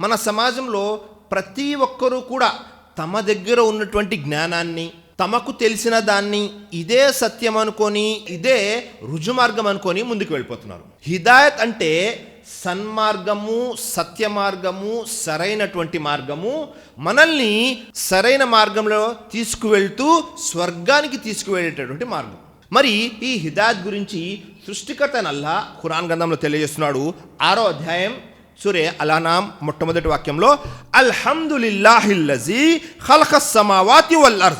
మన సమాజంలో ప్రతి ఒక్కరూ కూడా తమ దగ్గర ఉన్నటువంటి జ్ఞానాన్ని తమకు తెలిసిన దాన్ని ఇదే సత్యం అనుకొని ఇదే రుజుమార్గం అనుకొని ముందుకు వెళ్ళిపోతున్నారు. హిదాయత్ అంటే సన్మార్గము సత్య మార్గము సరైనటువంటి మార్గము. మనల్ని సరైన మార్గంలో తీసుకువెళ్తూ స్వర్గానికి తీసుకువెళ్ళేటటువంటి మార్గం. మరి ఈ హిదాయత్ గురించి సృష్టికర్త నల్లా ఖురాన్ గ్రంథంలో తెలియజేస్తున్నాడు. ఆరో అధ్యాయం సూరే అలానాం మొట్టమొదటి వాక్యంలో అల్హమ్దులిల్లాహిల్లజీ ఖల్ఖస్ సమావాతి వల్ అర్ద్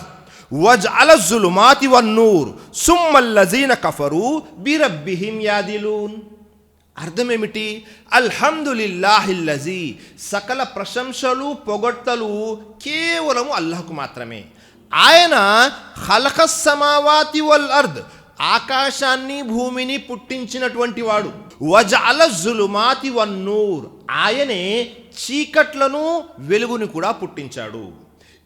వజ్అల జులుమాతి వన్నూర్ సుమ్మల్లజీన కఫరు బిరబ్బిహిం యాదిలూన్. అర్థమేమిటి? అల్హమ్దులిల్లాహిల్లజీ సకల ప్రశంసలు పొగడ్తలు కేవలము అల్లాహకు మాత్రమే. ఆయన ఖలక సమావాతి వల్ అర్ద్ ఆకాశాన్ని భూమిని పుట్టించినటువంటి వాడు. వజాల జులుమాతి వన్నూర్. ఆయనే చీకట్లను వెలుగుని కూడా పుట్టించాడు.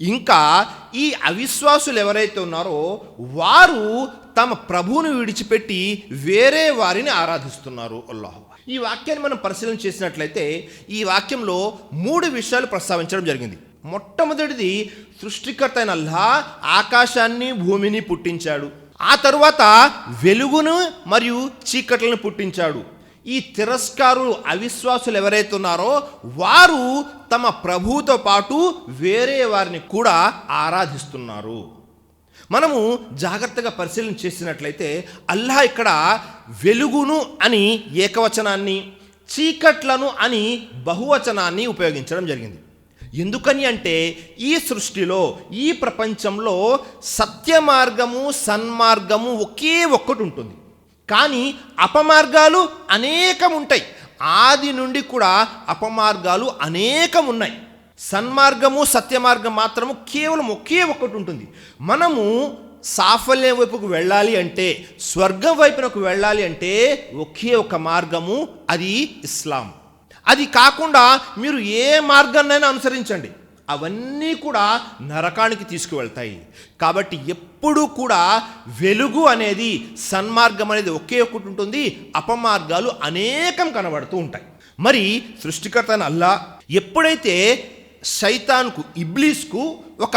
ఇంకా ఈ అవిశ్వాసులు ఎవరైతే ఉన్నారో వారు తమ ప్రభువును విడిచిపెట్టి వేరే వారిని ఆరాధిస్తున్నారు. అల్లాహ్ ఈ వాక్యాన్ని మనం పరిశీలన చేసినట్లయితే ఈ వాక్యంలో మూడు విషయాలు ప్రస్తావించడం జరిగింది. మొట్టమొదటిది సృష్టికర్త అయిన అల్లా ఆకాశాన్ని భూమిని పుట్టించాడు. ఆ తరువాత వెలుగును మరియు చీకట్లను పుట్టించాడు. ఈ తిరస్కారులు అవిశ్వాసులు ఎవరైతే ఉన్నారో వారు తమ ప్రభువుతో పాటు వేరే వారిని కూడా ఆరాధిస్తున్నారు. మనము జాగ్రత్తగా పరిశీలన చేసినట్లయితే అల్లాహ్ ఇక్కడ వెలుగును అని ఏకవచనాన్ని చీకట్లను అని బహువచనాన్ని ఉపయోగించడం జరిగింది. ఎందుకని అంటే ఈ సృష్టిలో ఈ ప్రపంచంలో సత్య మార్గము సన్మార్గము ఒకే ఒక్కటి ఉంటుంది కానీ అపమార్గాలు అనేకం ఉంటాయి ఆది నుండి కూడా అపమార్గాలు అనేకం ఉన్నాయి సన్మార్గము సత్యమార్గం మాత్రము కేవలం ఒకే ఒక్కటి ఉంటుంది మనము సాఫల్యం వైపుకు వెళ్ళాలి అంటే స్వర్గం వైపునకు వెళ్ళాలి అంటే ఒకే ఒక మార్గము అది ఇస్లాం. అది కాకుండా మీరు ఏ మార్గాన్నైనా అనుసరించండి. అవన్నీ కూడా నరకానికి తీసుకువెళ్తాయి. కాబట్టి ఎప్పుడూ కూడా వెలుగు అనేది సన్మార్గం అనేది ఒకే ఒకటి ఉంటుంది. అపమార్గాలు అనేకం కనబడుతూ ఉంటాయి. మరి సృష్టికర్త అయిన అల్లా ఎప్పుడైతే శైతాన్కు ఇబ్లీస్కు ఒక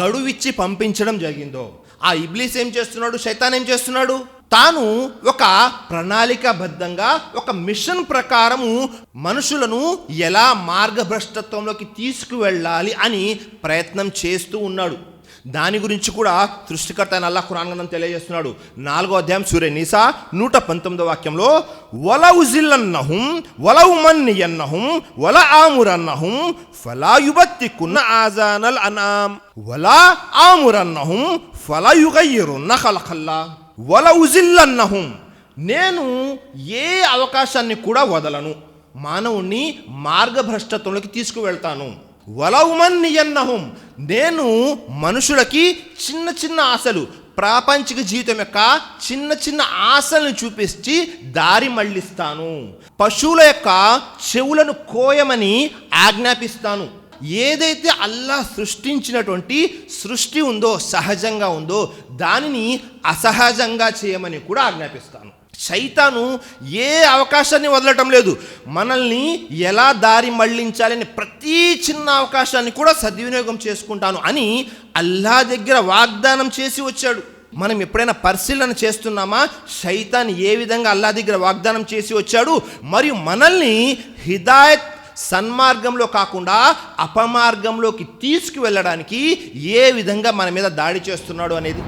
గడువిచ్చి పంపించడం జరిగిందో ఆ ఇబ్లీస్ ఏం చేస్తున్నాడు? శైతాన్ ఏం చేస్తున్నాడు? తాను ఒక ప్రణాళికాబద్ధంగా ఒక మిషన్ ప్రకారము మనుషులను ఎలా మార్గభ్రష్టత్వంలోకి తీసుకువెళ్ళాలి అని ప్రయత్నం చేస్తూ ఉన్నాడు. దాని గురించి కూడా సృష్టికర్త అయిన అల్లా ఖురాన్ తెలియజేస్తున్నాడు. నాలుగో అధ్యాయం సూర్య నిసా నూట పంతొమ్మిదో వాక్యంలో వల ఉజిల్లన్నహుం వల ఉమన్నియన్నహుం వల ఆమురన్నహుం ఫలా యుబత్తికున్న ఆజానల్ అనాం వల ఆమురన్నహుం ఫల యుగయ్యరున్న ఖలఖల్లా. వల ఉజిల్లన్నహుం. నేను ఏ అవకాశాన్ని కూడా వదలను. మానవుణ్ణి మార్గభ్రష్టత్వంలోకి తీసుకువెళ్తాను. వలవుమన్నియన్నహుం నేను మనుషులకి చిన్న చిన్న ఆశలు ప్రాపంచిక జీవితం యొక్క చిన్న చిన్న ఆశలను చూపించి దారి మళ్ళిస్తాను. పశువుల యొక్క చెవులను కోయమని ఆజ్ఞాపిస్తాను. ఏదైతే అల్లా సృష్టించినటువంటి సృష్టి ఉందో సహజంగా ఉందో దానిని అసహజంగా చేయమని కూడా ఆజ్ఞాపిస్తాను. శైతాను ఏ అవకాశాన్ని వదలటం లేదు. మనల్ని ఎలా దారి మళ్ళించాలని ప్రతి చిన్న అవకాశాన్ని కూడా సద్వినియోగం చేసుకుంటాను అని అల్లా దగ్గర వాగ్దానం చేసి వచ్చాడు. మనం ఎప్పుడైనా పరిశీలన చేస్తున్నామా? శైతాన్ ఏ విధంగా అల్లా దగ్గర వాగ్దానం చేసి వచ్చాడు? మరియు మనల్ని హిదాయత్ సన్మార్గంలో కాకుండా అపమార్గంలోకి తీసుకువెళ్ళడానికి ఏ విధంగా మన మీద దాడి చేస్తున్నాడు అనేది